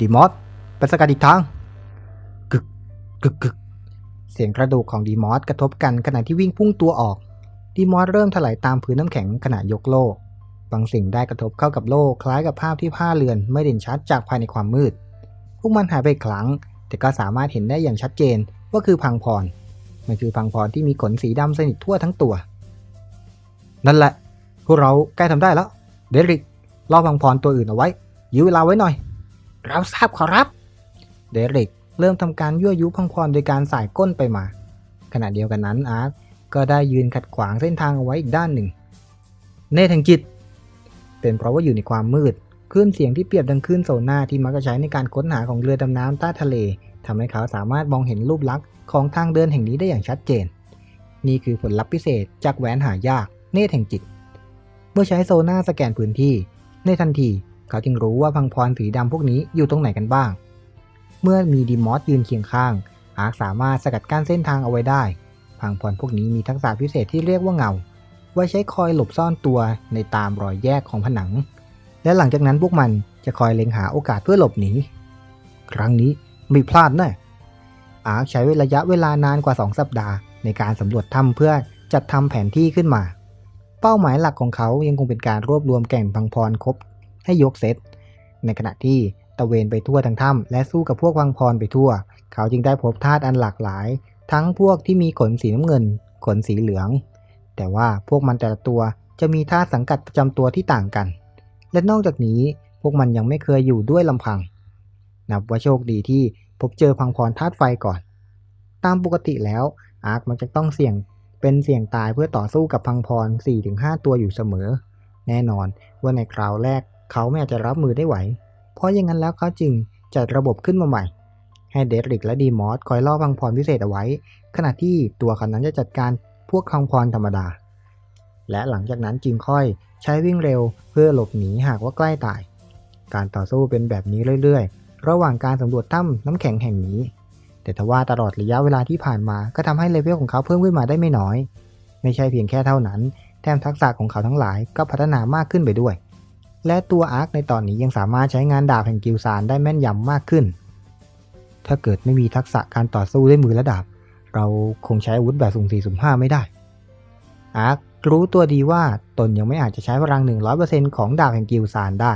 ดีมอสไปสกัดอีกทางกึกกึกกึกเสียงกระดูกของดีมอสกระทบกันขณะที่วิ่งพุ่งตัวออก ดีมอสเริ่มถลายตามพื้นน้ำแข็งขณะยกโล่บางสิ่งได้กระทบเข้ากับโล่คล้ายกับภาพที่ผ้าเรือนไม่เด่นชัดจากภายในความมืด พวกมันหายไปครั้ง แต่ก็สามารถเห็นได้อย่างชัดเจนว่าคือพังพร มันคือพังพรที่มีขนสีดำสนิททั่วทั้งตัว นั่นแหละ พวกเราใกล้ทำได้แล้ว เดริกล่อพังพรตัวอื่นเอาไว้ยื้อเวลาไว้หน่อย เราทราบขอรับ เดริกเริ่มทำการยั่วยุพังพรโดยการสายก้นไปมา ขณะเดียวกันนั้นอาร์คก็ได้ยืนขัดขวางเส้นทางเอาไว้อีกด้านหนึ่ง เนธแห่งจิต เป็นเพราะว่าอยู่ในความมืดคลื่นเสียงที่เปรียบดังคลื่นโซน่าที่มักจะใช้ในการค้นหาของเรือดำน้ำใต้ทะเลทำให้เขาสามารถมองเห็นรูปลักษณ์ของทางเดินแห่งนี้ได้อย่างชัดเจน นี่คือผลลัพธ์พิเศษจากแหวนหายากเนธแห่งจิต เมื่อใช้โซน่าสแกนพื้นที่ ในทันที เขาจึงรู้ว่าพังพรสีดำพวกนี้อยู่ตรงไหนกันบ้าง เมื่อมีดีมอสยืนเคียงข้าง อาร์คสามารถสกัดกั้นเส้นทางเอาไว้ได้ พังพรพวกนี้มีทักษะพิเศษที่เรียกว่าเงา ไว้ใช้คอยหลบซ่อนตัวในตามรอยแยกของผนัง และหลังจากนั้นพวกมันจะคอยเล็งหาโอกาสเพื่อหลบหนี ครั้งนี้ไม่พลาดแน่อาร์คใช้ระยะเวลานานกว่า 2 สัปดาห์ในการสำรวจถ้ำเพื่อจัดทำแผนที่ขึ้นมา เป้าหมายหลักของเขายังคงเป็นการรวบรวมแก่งพังพรครบ ให้ยกเซต ในขณะที่ตะเวนไปทั่วทั้งถ้ำและสู้กับพวกพังพรไปทั่ว เขาจึงได้พบธาตุอันหลากหลาย ทั้งพวกที่มีขนสีน้ำเงิน ขนสีเหลือง แต่ว่าพวกมันแต่ละตัวจะมีธาตุสังกัดประจำตัวที่ต่างกัน และนอกจากนี้พวกมันยังไม่เคยอยู่ด้วยลำพัง นับว่าโชคดีที่พบเจอพังพรธาตุไฟก่อน ตามปกติแล้วอาร์คมันจะต้องเสี่ยงเป็นเสี่ยงตายเพื่อต่อสู้กับพังพร4-5 ตัวอยู่เสมอ แน่นอนว่าในคราวแรก เขาไม่อาจจะรับมือได้ไหว เพราะอย่างนั้นแล้วเขาจึงจัดระบบขึ้นมาใหม่ ให้เดริกและดีมอสคอยล่อพังพรพิเศษเอาไว้ ขณะที่ตัวเขานั้นจะจัดการพวกพังพรธรรมดา และหลังจากนั้นจึงค่อยใช้วิ่งเร็วเพื่อหลบหนีหากว่าใกล้ตาย การต่อสู้เป็นแบบนี้เรื่อยๆ ระหว่างการสำรวจถ้ำน้ำแข็งแห่งนี้ แต่ทว่าตลอดระยะเวลาที่ผ่านมาก็ทำให้เลเวลของเขาเพิ่มขึ้นมาได้ไม่น้อย ไม่ใช่เพียงแค่เท่านั้น แถมทักษะของเขาทั้งหลายก็พัฒนามากขึ้นไปด้วย และตัวอาร์คในตอนนี้ยังสามารถใช้งานดาบแห่งกิลซานได้แม่นยำมากขึ้น ถ้าเกิดไม่มีทักษะการต่อสู้ด้วยมือและดาบ เราคงใช้อาวุธแบบสุ่มสี่สุ่มห้าไม่ได้ อาร์ครู้ตัวดีว่าตนยังไม่อาจจะใช้พลัง 100%ของดาบแห่งกิลซานได้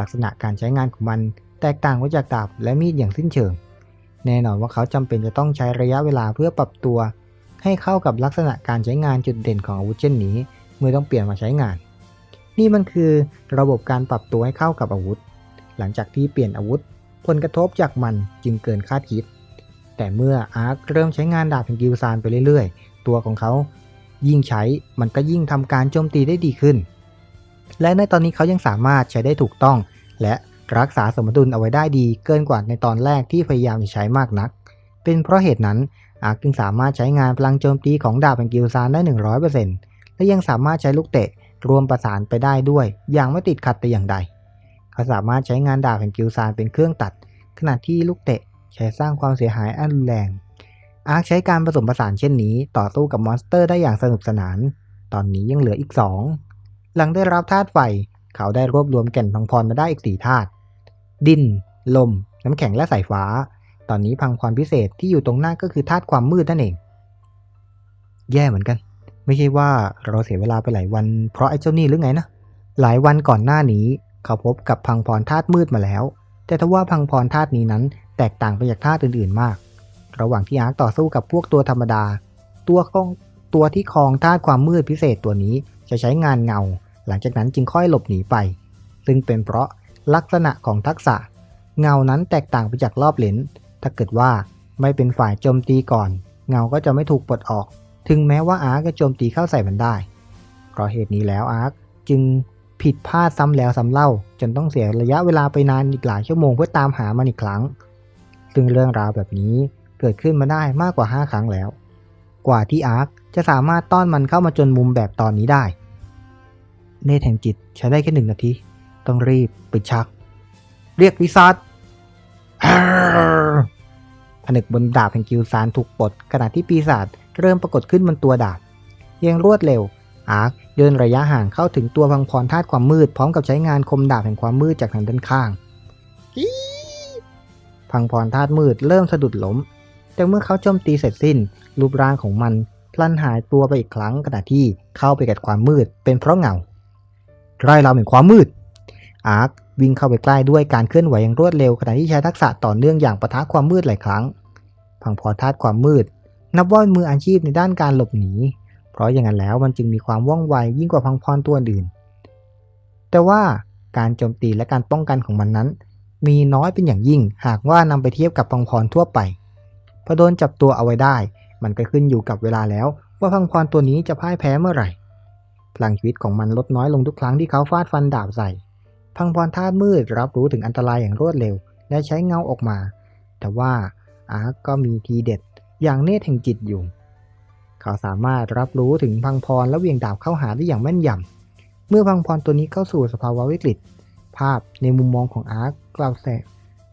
ลักษณะการใช้งานของมันแตกต่างไปจากดาบและมีดอย่างสิ้นเชิง แน่นอนว่าเขาจำเป็นจะต้องใช้ระยะเวลาเพื่อปรับตัว ให้เข้ากับลักษณะการใช้งานจุดเด่นของอาวุธเช่นนี้ เมื่อต้องเปลี่ยนมาใช้งาน นี่มันคือระบบการปรับตัวให้เข้ากับอาวุธ หลังจากที่เปลี่ยนอาวุธ ผลกระทบจากมันจึงเกินคาดคิด แต่เมื่ออาร์คเริ่มใช้งานดาบแห่งกิลซานไปเรื่อยๆ ตัวของเขายิ่งใช้มันก็ยิ่งทำการโจมตีได้ดีขึ้น และในตอนนี้เขายังสามารถใช้ได้ถูกต้อง และรักษาสมดุลเอาไว้ได้ดีเกินกว่าในตอนแรกที่พยายามจะใช้มากนัก เป็นเพราะเหตุนั้นอาร์คจึงสามารถใช้งานพลังโจมตีของดาบแห่งกิลซานได้ 100%และยังสามารถใช้ลูกเตะ รวมประสานไปได้ด้วย อย่างไม่ติดขัดแต่อย่างใด เขาสามารถใช้งานดาบแห่งกิลซานเป็นเครื่องตัด ขณะที่ลูกเตะใช้สร้างความเสียหายอันรุนแรง อาร์คใช้การผสมผสานเช่นนี้ ต่อสู้กับมอนสเตอร์ได้อย่างสนุกสนาน ตอนนี้ยังเหลืออีก 2 หลังได้รับธาตุไฟ เขาได้รวบรวมแก่นพังพรมาได้อีก4ธาตุ ดิน ลม น้ำแข็งและสายฟ้า ตอนนี้พังพรพิเศษที่อยู่ตรงหน้าก็คือธาตุความมืดนั่นเอง แย่เหมือนกัน ไม่ใช่ว่าเราเสียเวลาไปหลายวันเพราะไอ้เจ้านี่หรือไงนะ หลายวันก่อนหน้านี้เขาพบกับพังพรธาตุมืดมาแล้ว แต่ทว่าพังพรธาตุนี้นั้นแตกต่างไปจากธาตุอื่นๆมาก ระหว่างที่อาร์คต่อสู้กับพวกตัวธรรมดา ตัวของตัวที่ครองธาตุความมืดพิเศษตัวนี้จะใช้งานเงา หลังจากนั้นจึงค่อยหลบหนีไป ซึ่งเป็นเพราะลักษณะของทักษะ เงานั้นแตกต่างไปจากรอบเลนถ้าเกิดว่าไม่เป็นฝ่ายโจมตีก่อน เงาก็จะไม่ถูกปลดออก ถึงแม้ว่าอาร์คจะโจมตีเข้าใส่มันได้ เพราะเหตุนี้แล้วอาร์คจึงผิดพลาดซ้ำแล้วซ้ำเล่า จนต้องเสียระยะเวลาไปนานอีกหลายชั่วโมงเพื่อตามหามันอีกครั้ง ซึ่งเรื่องราวแบบนี้เกิดขึ้นมาได้มากกว่า 5 ครั้งแล้ว กว่าที่อาร์คจะสามารถต้อนมันเข้ามาจนมุมแบบตอนนี้ได้เนธแห่งจิตใช้ได้แค่หนึ่งนาที ต้องรีบไปชัก เรียกวิซัต ผนึกบนดาบแห่งกิลซานถูกปลดขณะที่ปีศาจเริ่มปรากฏขึ้นบนตัวดาบยังรวดเร็ว อาร์คเดินระยะห่างเข้าถึงตัวพังพรธาตุความมืดพร้อมกับใช้งานคมดาบแห่งความมืดจากทางด้านข้างพังพรธาตุมืดเริ่มสะดุดล้ม แต่เมื่อเขาโจมตีเสร็จสิ้น รูปร่างของมันพลันหายตัวไปอีกครั้งขณะที่เข้าไปกัดความมืดเป็นเพราะเงาไล่เราเห็นความมืด อาร์ค วิ่งเข้าไปใกล้ด้วยการเคลื่อนไหวอย่างรวดเร็วขณะที่ใช้ทักษะต่อเนื่องอย่างปะทะความมืดหลายครั้ง พังพรธาตุความมืด นับว่ามืออาชีพในด้านการหลบหนี เพราะอย่างนั้นแล้วมันจึงมีความว่องไวยิ่งกว่าพังพรตัวอื่น แต่ว่าการโจมตีและการป้องกันของมันนั้น มีน้อยเป็นอย่างยิ่งหากว่านำไปเทียบกับพังพรทั่วไปพอโดนจับตัวเอาไว้ได้ มันก็ขึ้นอยู่กับเวลาแล้ว ว่าพังพรตัวนี้จะพ่ายแพ้เมื่อไหร่พลังชีวิตของมันลดน้อยลงทุกครั้งที่เขาฟาดฟันดาบใส่ พังพรธาตุมืดรับรู้ถึงอันตรายอย่างรวดเร็ว และใช้เงาออกมา แต่ว่าอาร์คก็มีทีเด็ดอย่างเนตแห่งจิตอยู่ เขาสามารถรับรู้ถึงพังพรและเวียงดาบเข้าหาได้อย่างแม่นยำ เมื่อพังพรตัวนี้เข้าสู่สภาวะวิกฤต ภาพในมุมมองของอาร์คกลับแสง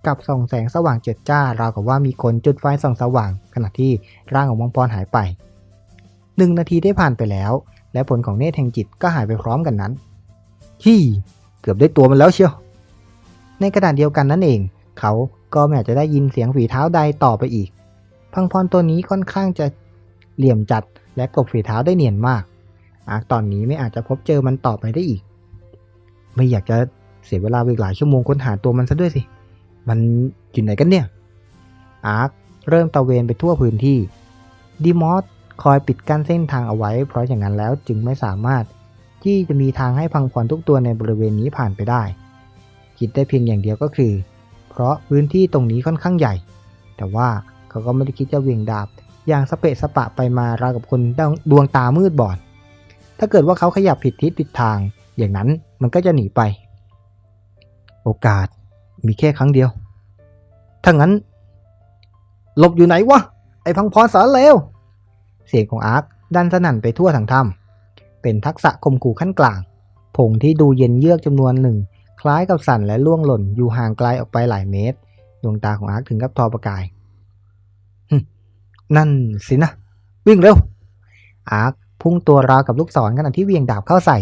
กับส่องแสงสว่างเจิดจ้าราวกับว่ามีคนจุดไฟส่องสว่าง ขณะที่ร่างของพังพรหายไปหนึ่งนาทีได้ผ่านไปแล้ว และผลของเนตแห่งจิตก็หายไปพร้อมกันนั้นฮี่ เกือบได้ตัวมันแล้วเชียว ในกระดาษเดียวกันนั่นเอง เขาก็ไม่อาจจะได้ยินเสียงฝีเท้าใดต่อไปอีก พังพรตัวนี้ค่อนข้างจะเหลี่ยมจัดและกบฝีเท้าได้เนียนมาก อาร์คตอนนี้ไม่อาจจะพบเจอมันต่อไปได้อีก ไม่อยากจะเสียเวลาไปอีกหลายชั่วโมงค้นหาตัวมันซะด้วยสิ มันอยู่ไหนกันเนี่ย อาร์คเริ่มตะเวนไปทั่วพื้นที่ดีมอสคอยปิดกั้นเส้นทางเอาไว้ เพราะอย่างนั้นแล้วจึงไม่สามารถ ที่จะมีทางให้พังพรทุกตัวในบริเวณนี้ผ่านไปได้ คิดได้เพียงอย่างเดียวก็คือ เพราะพื้นที่ตรงนี้ค่อนข้างใหญ่ แต่ว่าเขาก็ไม่ได้คิดจะเวียงดาบ อย่างสเปะสปะไปมาราวกับคนดวงตามืดบอด ถ้าเกิดว่าเขาขยับผิดทิศผิดทาง อย่างนั้นมันก็จะหนีไป โอกาสมีแค่ครั้งเดียว ถ้างั้น หลบอยู่ไหนวะ ไอ้พังพรสารเลวเสียงของอาร์คดันสนั่นไปทั่วทั้งถ้ำ เป็นทักษะคมขู่ขั้นกลาง ผงที่ดูเย็นเยือกจำนวนหนึ่ง คล้ายกับสั่นและล่วงหล่นอยู่ห่างไกลออกไปหลายเมตร ดวงตาของอาร์คถึงกับทอประกาย นั่นสินะ วิ่งเร็ว อาร์คพุ่งตัวราวกับลูกศรขณะที่เวียงดาบเข้าใส่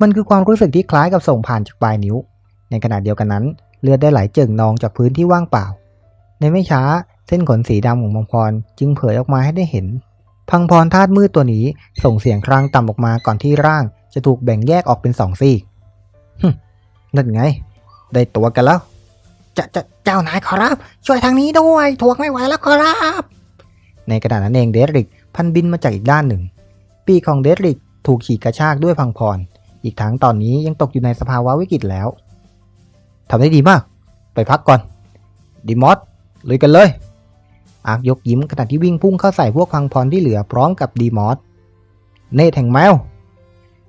มันคือความรู้สึกที่คล้ายกับส่งผ่านจากปลายนิ้ว ในขณะเดียวกันนั้น เลือดได้ไหลเจิ่งนองจากพื้นที่ว่างเปล่า ในไม่ช้าเส้นขนสีดำของมังพรจึงเผยออกมาให้ได้เห็น พังพรธาตุมืดตัวนี้ส่งเสียงครางต่ำออกมาก่อนที่ร่างจะถูกแบ่งแยกออกเป็นสองซีกฮึนั่นไง ได้ตัวกันแล้ว จะจะเจ้านายขอรับ ช่วยทางนี้ด้วยถวงไม่ไหวแล้วขอรับ ในกระดาษนั้นเองเดริกพันบินมาจากอีกด้านหนึ่ง ปีของเดริกถูกฉีกกระชากด้วยพังพร อีกทั้งตอนนี้ยังตกอยู่ในสภาวะวิกฤตแล้วทำได้ดีมาก ไปพักก่อน ดีมอสลุยกันเลย อาร์คยกยิ้มขณะที่วิ่งพุ่งเข้าใส่พวกพังพรที่เหลือพร้อมกับดีมอสเนตรแห่งแมว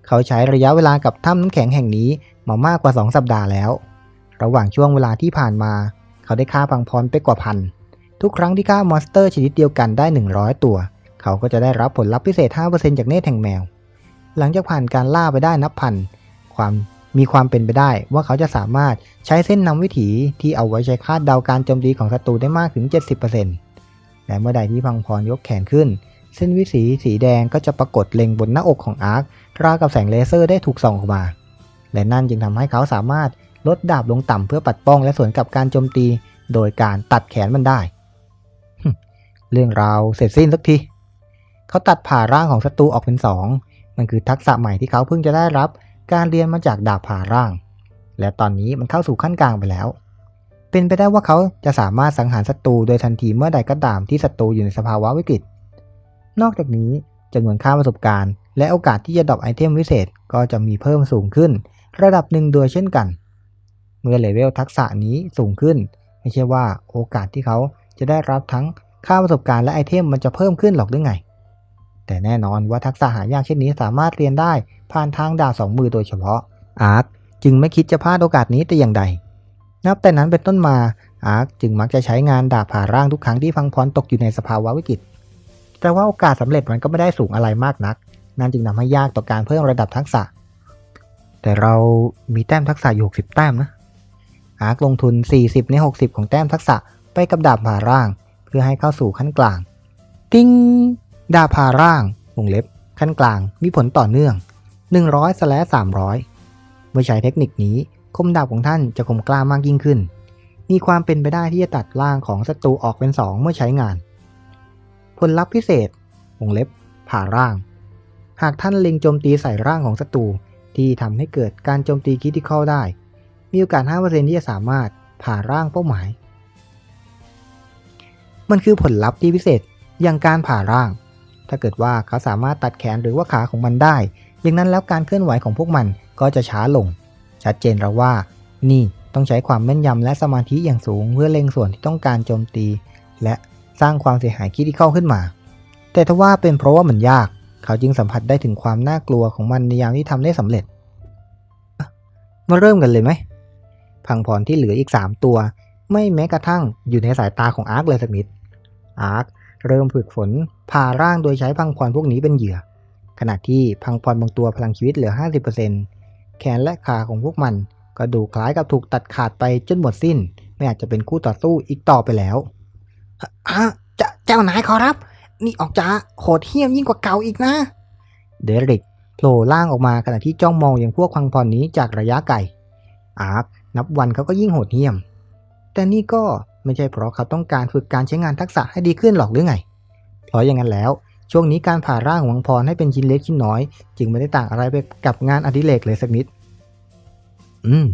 เขาใช้ระยะเวลากับถ้ำน้ำแข็งแห่งนี้มามากกว่า 2 สัปดาห์แล้ว ระหว่างช่วงเวลาที่ผ่านมา เขาได้ฆ่าพังพรไปกว่าพัน ทุกครั้งที่ฆ่ามอนสเตอร์ชนิดเดียวกันได้ 100 ตัว เขาก็จะได้รับผลลัพธ์พิเศษ 5%จากเนตรแห่งแมว หลังจากผ่านการล่าไปได้นับพัน ความมีความเป็นไปได้ว่าเขาจะสามารถใช้เส้นนำวิถีที่เอาไว้ใช้คาดเดาการโจมตีของศัตรูได้มากถึง 70% และเมื่อใดที่พังพรยกแขนขึ้น เส้นวิสีสีแดงก็จะปรากฏเล็งบนหน้าอกของอาร์คราวกับแสงเลเซอร์ได้ถูกส่องออกมา และนั่นจึงทำให้เขาสามารถลดดาบลงต่ำเพื่อปัดป้องและสวนกับการโจมตี โดยการตัดแขนมันได้ เรื่องราวเสร็จสิ้นสักที เขาตัดผ่าร่างของศัตรูออกเป็นสอง มันคือทักษะใหม่ที่เขาเพิ่งจะได้รับ การเรียนมาจากดาบผ่าร่าง และตอนนี้มันเข้าสู่ขั้นกลางไปแล้ว เป็นไปได้ว่าเขาจะสามารถสังหารศัตรูโดยทันทีเมื่อใดก็ตามที่ศัตรูอยู่ในสภาวะวิกฤต นอกจากนี้จำนวนค่าประสบการณ์ และโอกาสที่จะดรอปไอเทมวิเศษก็จะมีเพิ่มสูงขึ้น ระดับหนึ่งโดยเช่นกัน เมื่อเลเวลทักษะนี้สูงขึ้น ไม่ใช่ว่าโอกาสที่เขาจะได้รับทั้งค่าประสบการณ์และไอเทมมันจะเพิ่มขึ้นหรอกหรือไง แต่แน่นอนว่าทักษะหายากเช่นนี้สามารถเรียนได้ผ่านทางดาบสองมือโดยเฉพาะอาร์คจึงไม่คิดจะพลาดโอกาสนี้แต่อย่างใด นับแต่นั้นเป็นต้นมาอาร์คจึงมักจะใช้งานดาบผ่าร่างทุกครั้งที่พังพรตกอยู่ในสภาวะวิกฤต แต่ว่าโอกาสสำเร็จมันก็ไม่ได้สูงอะไรมากนัก นั่นจึงทำให้ยากต่อการเพิ่มระดับทักษะ แต่เรามีแต้มทักษะอยู่60 แต้มนะ อาร์คลงทุน 40 ใน 60 ของแต้มทักษะไปกับดาบผ่าร่าง เพื่อให้เข้าสู่ขั้นกลาง ติ้ง ดาบผ่าร่างวงเล็บ ขั้นกลางมีผลต่อเนื่อง 100สแล300 เมื่อใช้เทคนิคนี้ คมดาบของท่านจะคมกล้ามากยิ่งขึ้น มีความเป็นไปได้ที่จะตัดร่างของศัตรูออกเป็นสองเมื่อใช้งาน ผลลัพธ์พิเศษวงเล็บ ผ่าร่าง หากท่านเล็งโจมตีใส่ร่างของศัตรูที่ทำให้เกิดการโจมตีคริติคอลได้ มีโอกาส 5%ที่จะสามารถผ่าร่างเป้าหมาย มันคือผลลัพธ์ที่พิเศษอย่างการผ่าร่าง ถ้าเกิดว่าเขาสามารถตัดแขนหรือว่าขาของมันได้ อย่างนั้นแล้วการเคลื่อนไหวของพวกมันก็จะช้าลง ชัดเจนแล้วว่า นี่ต้องใช้ความแม่นยำและสมาธิอย่างสูง เพื่อเล็งส่วนที่ต้องการโจมตี และสร้างความเสียหายคริติคอลขึ้นมา แต่ทว่าเป็นเพราะว่ามันยาก เขาจึงสัมผัสได้ถึงความน่ากลัวของมันในยามที่ทำได้สำเร็จ มาเริ่มกันเลยไหม พังพรที่เหลืออีก 3 ตัว ไม่แม้กระทั่งอยู่ในสายตาของอาร์คเลยสักนิด อาร์คเริ่มฝึกฝนผ่าร่างโดยใช้พังพรพวกนี้เป็นเหยื่อ ขณะที่พังพรบางตัวพลังชีวิตเหลือ 50% แขนและขาของพวกมัน ก็ดูคล้ายกับถูกตัดขาดไปจนหมดสิ้น ไม่อาจจะเป็นคู่ต่อสู้อีกต่อไปแล้วฮะจเจ้านายขอรับ นี่ออกจะโหดเหี้ยมยิ่งกว่าเก่าอีกนะ เดริกโผล่ล่างออกมาขณะที่จ้องมองอย่างพวกพังพรนี้จากระยะไกลอาร์คนับวันเขาก็ยิ่งโหดเหี้ยม แต่นี่ก็ไม่ใช่เพราะเขาต้องการฝึกการใช้งานทักษะให้ดีขึ้นหรอกหรือไง เพราะอย่างนั้นแล้ว ช่วงนี้การผ่าร่างของวังพรให้เป็นชิ้นเล็กชิ้นน้อย จึงไม่ได้ต่างอะไรไปกับงานอดิเรกเลยสักนิด อืม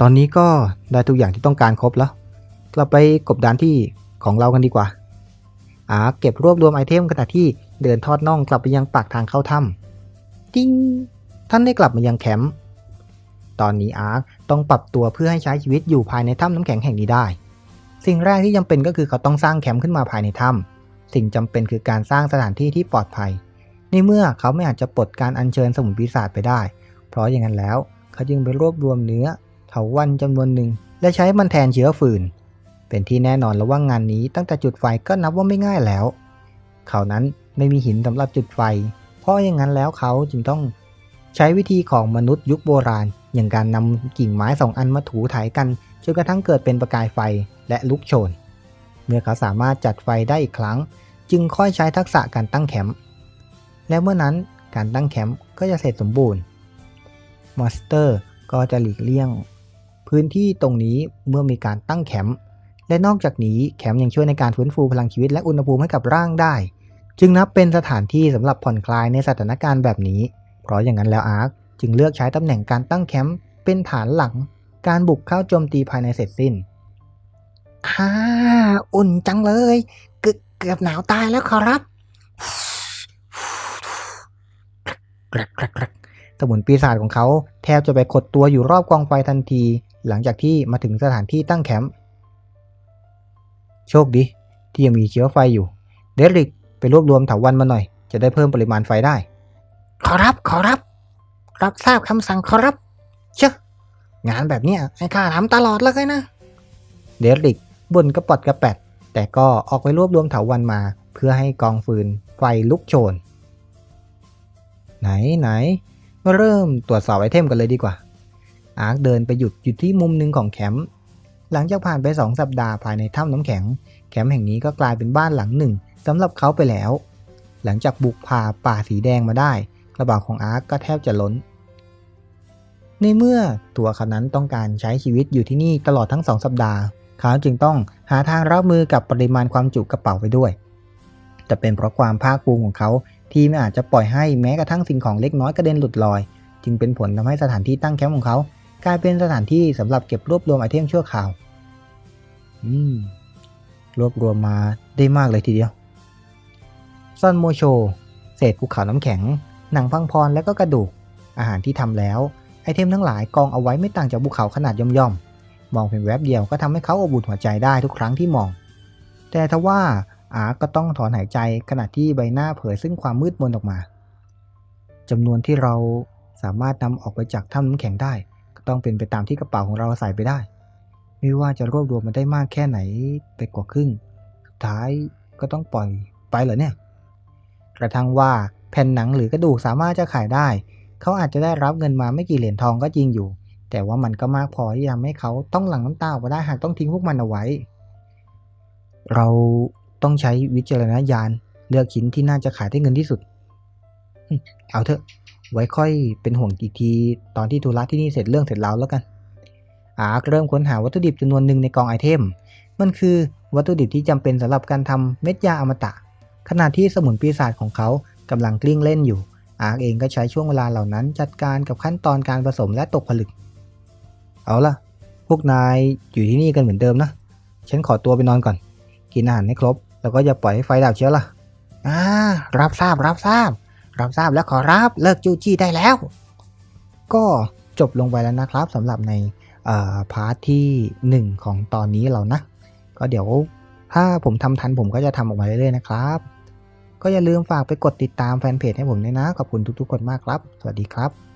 ตอนนี้ก็ได้ทุกอย่างที่ต้องการครบแล้วกลับไปกบดานที่ของเรากันดีกว่าอาร์คเก็บรวบรวมไอเทมขณะที่เดินทอดน่องกลับไปยังปากทางเข้าถ้ำติ้งท่านได้กลับมายังแคมป์ตอนนี้อาร์คต้องปรับตัวเพื่อให้ใช้ชีวิตอยู่ภายในถ้ำน้ำแข็งแห่งนี้ได้ สิ่งแรกที่จำเป็นก็คือเขาต้องสร้างแคมป์ขึ้นมาภายในถ้ำ สิ่งจำเป็นคือการสร้างสถานที่ที่ปลอดภัย ในเมื่อเขาไม่อาจจะปลดการอัญเชิญสมุนปีศาจไปได้ เพราะอย่างนั้นแล้วเขาจึงไปรวบรวมเนื้อเถาวันจำนวนหนึ่ง และใช้มันแทนเชื้อฟืน เป็นที่แน่นอนแล้วว่างานนี้ตั้งแต่จุดไฟก็นับว่าไม่ง่ายแล้ว เขานั้นไม่มีหินสำหรับจุดไฟ เพราะอย่างนั้นแล้วเขาจึงต้องใช้วิธีของมนุษย์ยุคโบราณ อย่างการนำกิ่งไม้สองอันมาถูถ่ายกันจนกระทั่งเกิดเป็นประกายไฟและลุกโชน เมื่อเขาสามารถจัดไฟได้อีกครั้ง จึงค่อยใช้ทักษะการตั้งแคมป์และเมื่อนั้นการตั้งแคมป์ก็จะเสร็จสมบูรณ์มอนสเตอร์ก็จะหลีกเลี่ยง พื้นที่ตรงนี้เมื่อมีการตั้งแคมป์และนอกจากนี้แคมป์ยังช่วยในการฟื้นฟูพลังชีวิตและอุณหภูมิให้กับร่างได้ จึงนับเป็นสถานที่สำหรับผ่อนคลายในสถานการณ์แบบนี้ เพราะอย่างนั้นแล้วอาร์คจึงเลือกใช้ตำแหน่งการตั้งแคมป์เป็นฐานหลัง การบุกเข้าโจมตีภายในเสร็จสิ้น อ่าอุ่นจังเลยเกือบหนาวตายแล้วขอรับกรักกรักกรักสมุนปีศาจของเขาแทบจะไปขดตัวอยู่รอบกองไฟทันที หลังจากที่มาถึงสถานที่ตั้งแคมป์โชคดี ที่ยังมีเชื้อไฟอยู่ เดริกไปรวบรวมเถาวันมาหน่อย จะได้เพิ่มปริมาณไฟได้ ขอรับขอรับ รับทราบคำสั่งขอรับ เชอะงานแบบเนี้ยให้ข้าทำตลอดเลยนะ เดริก บ่นกระปอดกระแปด แต่ก็ออกไปรวบรวมเถาวันมา เพื่อให้กองฟืนไฟลุกโชน ไหนไหนมาเริ่มตรวจสอบไอเทมกันเลยดีกว่า อาร์คเดินไปหยุดอยู่ที่มุมหนึ่งของแคมป์หลังจากผ่านไป 2 สัปดาห์ภายในถ้ำน้ำแข็ง แคมป์แห่งนี้ก็กลายเป็นบ้านหลังหนึ่งสำหรับเขาไปแล้ว หลังจากบุกผ่าป่าสีแดงมาได้กระเป๋าของอาร์คก็แทบจะล้น ในเมื่อตัวเขานั้นต้องการใช้ชีวิตอยู่ที่นี่ตลอดทั้ง2สัปดาห์ เขาจึงต้องหาทางรับมือกับปริมาณความจุกระเป๋าไปด้วย แต่เป็นเพราะความภาคภูมิของเขาที่ไม่อาจจะปล่อยให้แม้กระทั่งสิ่งของเล็กน้อยกระเด็นหลุดลอย จึงเป็นผลทำให้สถานที่ตั้งแคมป์ของเขา กลายเป็นสถานที่สำหรับเก็บรวบรวมไอเทมชั่วคราว อืม รวบรวมมาได้มากเลยทีเดียวซอนโมโช เศษภูเขาน้ำแข็ง หนังพังพรและก็กระดูก อาหารที่ทำแล้ว ไอเทมทั้งหลายกองเอาไว้ไม่ต่างจากภูเขาขนาดย่อมๆ มองเพียงแวบเดียวก็ทำให้เขาอบอุ่นหัวใจได้ทุกครั้งที่มอง แต่ทว่าอาก็ต้องถอนหายใจขณะที่ใบหน้าเผยซึ่งความมืดมนออกมาจำนวนที่เราสามารถนำออกไปจากถ้ำน้ำแข็งได้ ก็ต้องเป็นไปตามที่กระเป๋าของเราใส่ไปได้ ไม่ว่าจะรวบรวมมันได้มากแค่ไหนไปกว่าครึ่ง สุดท้ายก็ต้องปล่อยไปเหรอเนี่ย กระทั่งว่าแผ่นหนังหรือกระดูกสามารถจะขายได้ เขาอาจจะได้รับเงินมาไม่กี่เหรียญทองก็จริงอยู่ แต่ว่ามันก็มากพอที่ทำให้เขาต้องหลั่งน้ำตาออกมาได้หากต้องทิ้งพวกมันเอาไว้ เราต้องใช้วิจารณญาณเลือกชิ้นที่น่าจะขายได้เงินที่สุด เอาเถอะ ไว้ค่อยเป็นห่วงอีกที ตอนที่ธุระที่นี่เสร็จเรื่องเสร็จแล้วแล้วกัน อาร์คเริ่มค้นหาวัตถุดิบจำนวนหนึ่งในกองไอเทม มันคือวัตถุดิบที่จำเป็นสำหรับการทำเม็ดยาอมตะ ขณะที่สมุนปีศาจของเขากำลังกลิ้งเล่นอยู่ อาร์คเองก็ใช้ช่วงเวลาเหล่านั้น จัดการกับขั้นตอนการผสมและตกผลึก เอาล่ะ พวกนายอยู่ที่นี่กันเหมือนเดิมนะ ฉันขอตัวไปนอนก่อน กินอาหารให้ครบ แล้วก็อย่าปล่อยให้ไฟดับเชียวล่ะ อ่า รับทราบ รับทราบ รับทราบแล้วขอรับ เลิกจู้จี้ได้แล้ว ก็จบลงไปแล้วนะครับสำหรับในเอ่อพาร์ทที่ 1 ของตอนนี้เรานะ ก็เดี๋ยวถ้าผมทำทันผมก็จะทำออกมาเรื่อยๆนะครับ ก็อย่าลืมฝากไปกดติดตามแฟนเพจให้ผมด้วยนะ ขอบคุณทุกๆคนมากครับ สวัสดีครับ